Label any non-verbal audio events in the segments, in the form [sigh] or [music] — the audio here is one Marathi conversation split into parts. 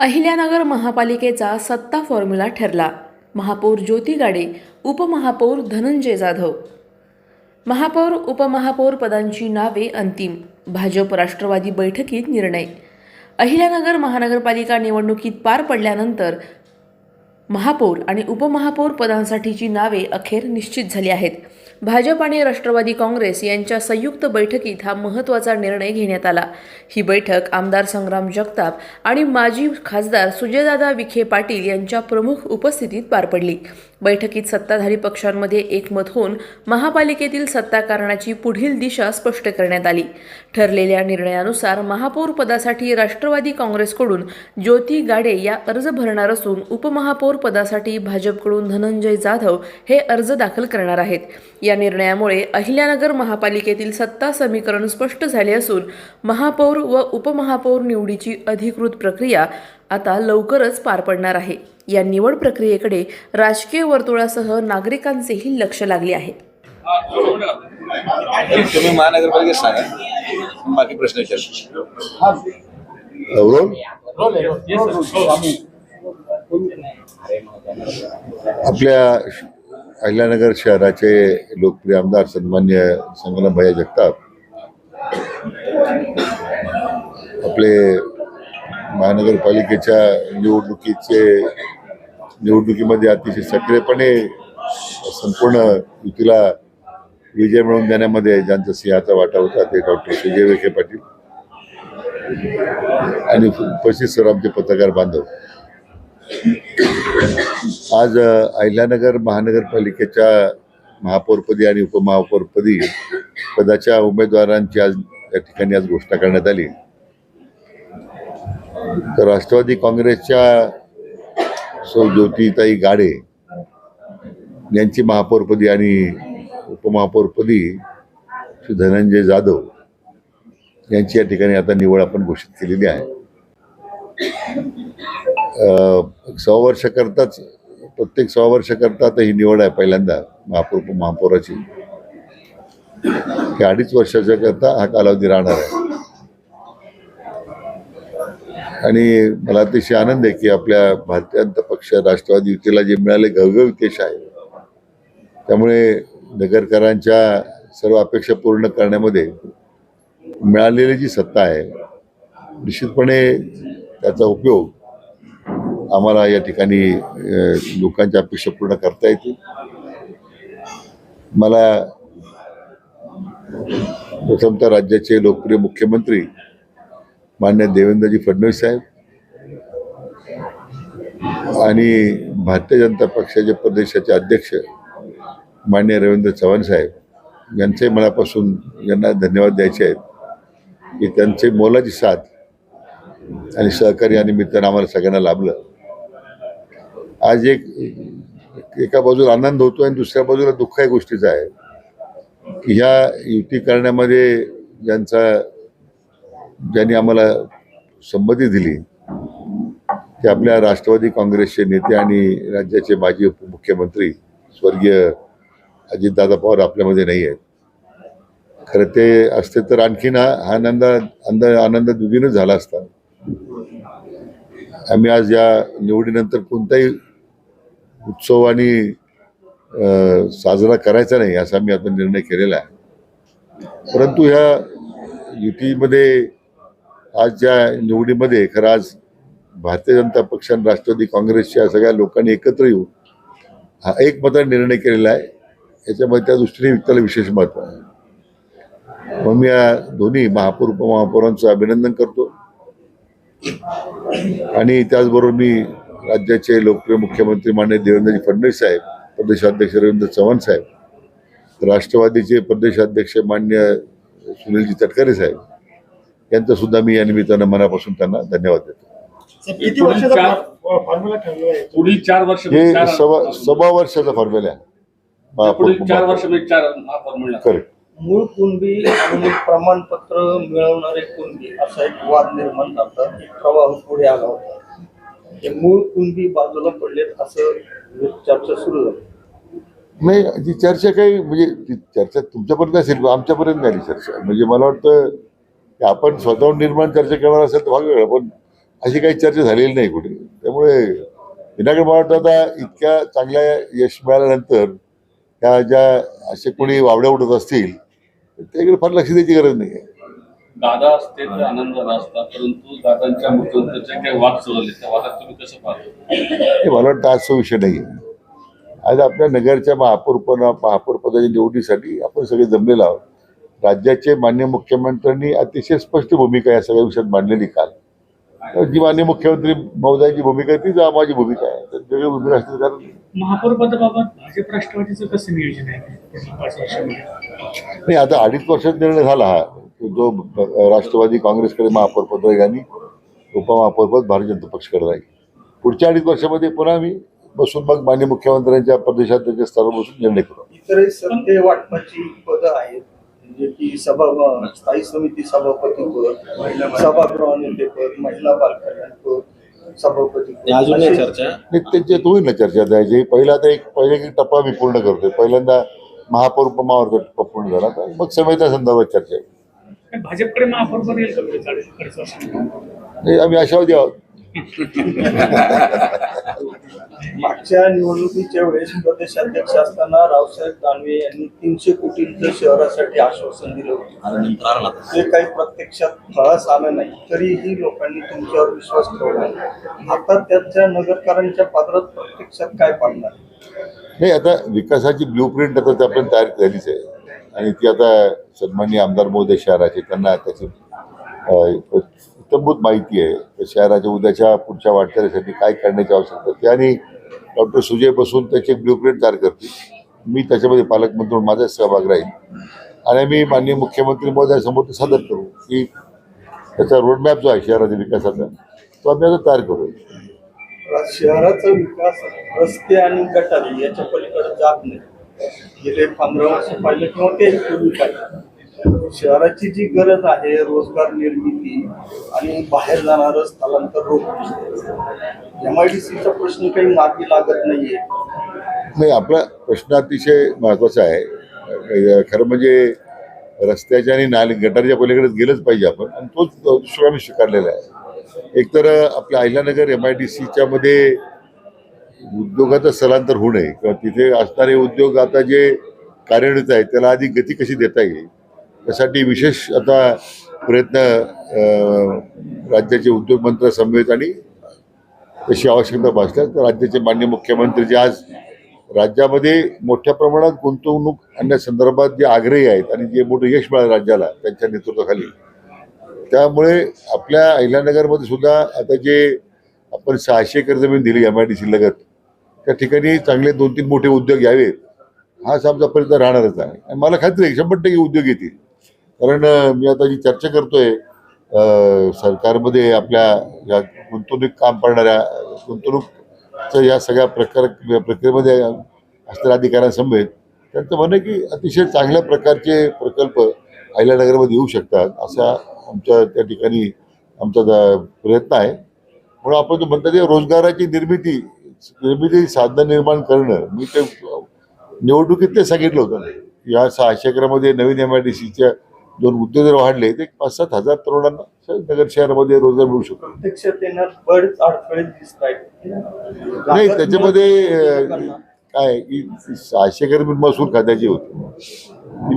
अहिल्यानगर महापालिकेचा सत्ता फॉर्म्युला ठरला. महापौर ज्योती गाडे उपमहापौर धनंजय जाधव. महापौर उपमहापौर पदांची नावे अंतिम. भाजप राष्ट्रवादी बैठकीत निर्णय. अहिल्यानगर महानगरपालिका निवडणुकीत पार पडल्यानंतर महापौर आणि उपमहापौर पदांसाठीची नावे अखेर निश्चित झाली आहेत. भाजप आणि राष्ट्रवादी काँग्रेस यांच्या संयुक्त बैठकीत हा महत्त्वाचा निर्णय घेण्यात आला. ही बैठक आमदार संग्राम जगताप आणि माजी खासदार सुजयदादा विखे पाटील यांच्या प्रमुख उपस्थितीत पार पडली. बैठकीत सत्ताधारी पक्षांमध्ये एकमत होऊन महापालिकेतील सत्ताकारणाची पुढील दिशा स्पष्ट करण्यात आली. ठरलेल्या निर्णयानुसार महापौर पदासाठी राष्ट्रवादी काँग्रेसकडून ज्योती गाडे या अर्ज भरणार असून उपमहापौर पदासाठी भाजपकडून धनंजय जाधव हे अर्ज दाखल करणार आहेत. या निर्णयामुळे अहिल्यानगर महापालिकेतील सत्ता समीकरण स्पष्ट झाले असून महापौर व उपमहापौर निवडीची अधिकृत प्रक्रिया आता लवकरच पार पडणार आहे. या निवड प्रक्रियेकडे राजकीय वर्तुळासह नागरिकांचेही लक्ष लागले आहे. तुम्ही महानगरपालिकेत सांगा. बाकी प्रश्न आपल्या अहिल्यानगर शहराचे लोकप्रिय आमदार सन्मान्य संगमभैया जगताप आपले महानगरपालिकेच्या निवडणुकीचे निवडणुकीमध्ये अतिशय सक्रियपणे संपूर्ण युतीला विजय मिळवून देण्यामध्ये ज्यांचा सिंहाचा वाटा होता ते डॉक्टर सुजय विखे पाटील आणि उपस्थित सर आमचे पत्रकार बांधव. आज अहिल्यानगर महानगरपालिकेच्या महापौरपदी आणि उपमहापौरपदी पदाच्या उमेदवारांची आज या ठिकाणी आज घोषणा करण्यात आली. तर राष्ट्रवादी काँग्रेसच्या सौ ज्योतिताई गाडे यांची महापौरपदी आणि उपमहापौरपदी श्री धनंजय जाधव यांची या ठिकाणी आता निवड आपण घोषित केलेली आहे. अ, वर्षाकरताच प्रत्येक सहा वर्षाकरता आता ही निवड आहे पहिल्यांदा महापौर महापौराची. हे अडीच वर्षाच्या करता हा कालावधी राहणार आहे. आणि मला अतिशय आनंद आहे की आपल्या भारतीय जनता पक्ष राष्ट्रवादी युतीला जे मिळाले घवघवीत यश आहे त्यामुळे नगरकरांच्या सर्व अपेक्षा पूर्ण करण्यामध्ये मिळालेली जी सत्ता आहे निश्चितपणे त्याचा उपयोग आम्हाला या ठिकाणी लोकांच्या अपेक्षा पूर्ण करता येतील. मला प्रथमतः राज्याचे लोकप्रिय मुख्यमंत्री मान्य देवेंद्रजी फडणवीस साहेब आणि भारतीय जनता पक्षाचे प्रदेशाचे अध्यक्ष मान्य रवींद्र चव्हाण साहेब यांचे मनापासून यांना धन्यवाद द्यायचे आहेत की त्यांचे मोलाची साथ आणि सहकार्य आणि निमित्तानं आम्हाला सगळ्यांना लाभलं. आज एक एका बाजूला आनंद होतो आणि दुसऱ्या बाजूला दुःख या गोष्टीचा आहे. की ह्या युती करण्यामध्ये ज्यांचा ज्यांनी आम्हाला संमती दिली ते आपल्या राष्ट्रवादी काँग्रेसचे नेते आणि राज्याचे माजी उपमुख्यमंत्री स्वर्गीय अजितदादा पवार आपल्यामध्ये नाही आहेत. खरं ते असते तर आणखीन हा हा आनंद अंद आनंद दुगीनच झाला असता. आम्ही आज या निवडीनंतर कोणताही उत्सव आणि साजरा करायचा नाही असा मी आता निर्णय केलेला आहे. परंतु ह्या युतीमध्ये आज ज्या निवडीमध्ये खरं आज भारतीय जनता पक्ष आणि राष्ट्रवादी काँग्रेसच्या सगळ्या लोकांनी एकत्र येऊन हा एक मताने निर्णय केलेला आहे. याच्यामध्ये त्या दृष्टीने त्याला विशेष महत्त्व आहे. मग मी या दोन्ही महापौर उपमहापौरांचं अभिनंदन करतो. आणि त्याचबरोबर मी राज्याचे लोकप्रिय मुख्यमंत्री मान्य देवेंद्रजी फडणवीस साहेब प्रदेशाध्यक्ष रवींद्र चव्हाण साहेब राष्ट्रवादीचे प्रदेशाध्यक्ष मान्य सुनीलजी तटकरे साहेब यांचं सुद्धा मी या निमित्तानं मनापासून त्यांना धन्यवाद देतो. पुढील चार वर्ष हे सव्वा सव्वा वर्षाचा फॉर्म्युला आहे. करेक्ट. मूळ कुणबी आणि प्रमाणपत्र मिळवणारे कुणबी असा एक वाद निर्माण झाला एक प्रवाह पुढे आला होता. हे मूळ कुणबी बाजूला पडलेत असं चर्चा सुरू झाली. नाही ती चर्चा काही म्हणजे ती चर्चा तुमच्यापर्यंत असेल आमच्यापर्यंत नाही चर्चा. म्हणजे मला वाटतं की आपण स्वतःहून निर्माण चर्चा करणार असेल तर भाग पण अशी काही चर्चा झालेली नाही कुठे. त्यामुळे विनाकडे मला वाटतं आता इतक्या चांगल्या यश मिळाल्यानंतर त्या ज्या असे कोणी वावड्या उडत असतील त्याकडे फार लक्ष द्यायची गरज नाही आहे. दादा असते तर आनंद झाला असता परंतु दादांच्या मृत्यूनंतर जे काही वाद झाले त्या वादात तुम्ही कसं पाहता? हे मला वाटतं आजचा विषय नाही आहे आज आपल्या नगरच्या महापौरपद महापौरपदाच्या निवडीसाठी आपण सगळे जमलेलो आहोत. राज्याचे मान्य मुख्यमंत्र्यांनी अतिशय स्पष्ट भूमिका या सगळ्या विषयात मांडलेली काल. तर जी मान्य मुख्यमंत्री महोदयांची भूमिका आहे तीच माझी भूमिका आहे. तर वेगळी भूमिका असण्याचं कारण नाही. महापौर पदाबाबत भाजप राष्ट्रवादीचं कसं नियोजन आहे? नाही आता अडीच वर्षात निर्णय झाला हा. जो राष्ट्रवादी काँग्रेसकडे महापौर पद राहील आणि उपमहापौरपद भारतीय जनता पक्षकडे राहील पुढच्या अडीच वर्षामध्ये पुन्हा आम्ही बसून मग मान्य मुख्यमंत्र्यांच्या प्रदेशाध्यक्ष स्तरावर बसून निर्णय करू. इतरही सत्ते वाटपाची पदं आहेत. म्हणजे की सभा स्थायी समिती सभापती पद सभागृह नेतेपद महिला चर्चा. नाही त्याच्यात होईल ना चर्चा. द्यायची पहिला आता एक पहिले एक टप्पा मी पूर्ण करतोय. पहिल्यांदा महापौर उपमहापौरचा टप्पा पूर्ण झाला. तर मग समित्या संदर्भात चर्चा आहे पण भाजपकडे महापौर पद येईल चाळीस नाही, आम्ही आशावादी आहोत. मागच्या निवडणुकीच्या वेळेस प्रदेशाध्यक्ष असताना रावसाहेब दानवे यांनी तीनशे कोटींचं शहरासाठी आश्वासन दिलं होतं. ते काही प्रत्यक्षात फळास आलं नाही तरीही लोकांनी तुमच्यावर विश्वास ठेवला आता त्याच्या नगरकरांच्या पात्रात प्रत्यक्षात काय पाडणार? नाही आता विकासाची ब्ल्यू प्रिंट आता आपण तयार झालीच आहे. आणि ती आता सन्माननीय आमदार महोदय शहराचे त्यांना त्याची इतंभूत माहिती आहे. तर शहराच्या उद्याच्या पुढच्या वाटचालीसाठी काय करण्याची आवश्यकता ते आणि डॉक्टर सुजय बसून त्याचे ब्ल्यूप्रिंट तयार करतील. मी त्याच्यामध्ये पालकमंत्री म्हणून माझा सहभाग राहील आणि मी माननीय मुख्यमंत्री महोदयासमोर ते सादर करू की त्याचा रोडमॅप जो आहे शहराच्या विकासाचा तो आम्ही आता तयार करू. शहराचा विकास रस्ते आणि गटारी याच्या पलीकडे जात नाही. गेले पंधरा वर्ष पाहिलं किंवा ते पूर्वी पाहिलं. शहराची जी गरज आहे रोजगार निर्मिती आणि बाहेर जाणारं स्थलांतर रोखणे. एम आय डी सीचा प्रश्न काही मार्गी लागत नाहीये. नाही आपला प्रश्न अतिशय महत्त्वाचा आहे. खरं म्हणजे रस्त्याच्या आणि नाली गटारच्या पलीकडे गेलंच पाहिजे आपण आणि तोच दुसरा आम्ही स्वीकारलेला आहे. एकतर आपल्या अहिल्यानगर एम आय डी सीच्या मध्ये उद्योगाचं स्थलांतर होऊ नये. किंवा तिथे असणारे उद्योग आता जे कार्यान्वित आहेत त्याला अधिक गती कशी देता येईल? त्यासाठी विशेष आता प्रयत्न राज्याचे उद्योग मंत्र समवेत आणि तशी आवश्यकता भासल्यास तर राज्याचे मान्य मुख्यमंत्री जे आज राज्यामध्ये मोठ्या प्रमाणात गुंतवणूक आणण्यासंदर्भात जे आग्रही आहेत आणि जे मोठं यश मिळालं राज्याला त्यांच्या नेतृत्वाखाली त्यामुळे आपल्या अहिल्यानगरमध्ये सुद्धा आता जे आपण सहाशे एकर जमीन दिली एम आय डी सी लगत त्या ठिकाणी चांगले दोन तीन मोठे उद्योग यावेत. हाच आमचा प्रयत्न राहणारच आहे. आणि मला खात्री आहे शंभर टक्के उद्योग येतील. कारण मी आता जी चर्चा करतोय सरकारमध्ये आपल्या या गुंतवणूक काम करणाऱ्या गुंतवणूकचं या सगळ्या प्रकार प्रक्रियेमध्ये असणाऱ्या अधिकाऱ्यांसमवेत त्यांचं म्हणणं आहे की अतिशय चांगल्या प्रकारचे प्रकल्प अहिल्यानगरमध्ये येऊ शकतात असा आमच्या त्या ठिकाणी आमचा प्रयत्न आहे. म्हणून आपण जो म्हणता रोजगाराची निर्मिती निर्मिती साधनं निर्माण करणं मी ते निवडणुकीत ते सांगितलं होतं. या सहाशे एकरामध्ये नवीन एम आय डी सीच्या दोन उद्योग जर वाढले ते पाच सात हजार तरुणांना नगर शहरामध्ये रोजगार मिळू शकतो. नाही त्याच्यामध्ये काय की सहाशे एकर मी महसूल खात्याची होती.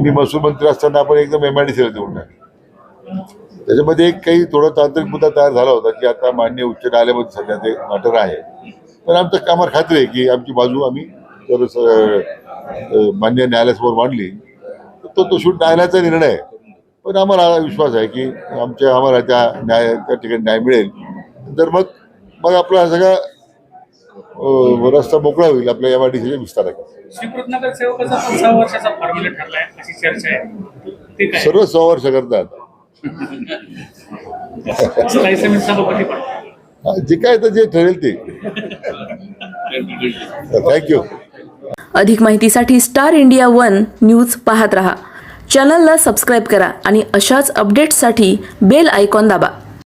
मी महसूल मंत्री असताना आपण एकदम एम आय डी सीला देऊन टाकली त्याच्यामध्ये एक काही थोडा तांत्रिक मुद्दा तयार झाला होता की आता मान्य उच्च न्यायालयामध्ये सध्या ते मॅटर आहे. पण आमच्या कामावर खात्री आहे की आमची बाजू आम्ही तर मान्य न्यायालयासमोर मांडली. तर तो तो शेवट न्यायालयाचा निर्णय आहे. पण आम्हाला विश्वास आहे की आमच्या आम्हाला त्या न्याय त्या ठिकाणी न्याय मिळेल. तर मग मग आपला सगळा रस्ता मोकळा होईल आपल्या एम आय डी सीच्या विस्ताराचा सर्व सहा वर्ष करतात. [laughs] जे काय तर जे ठरेल ते. [laughs] थँक्यू अधिक माहितीसाठी स्टार इंडिया वन न्यूज पाहत रहा. चॅनलला सबस्क्राईब करा आणि अशाच अपडेट्ससाठी बेल आयकॉन दाबा.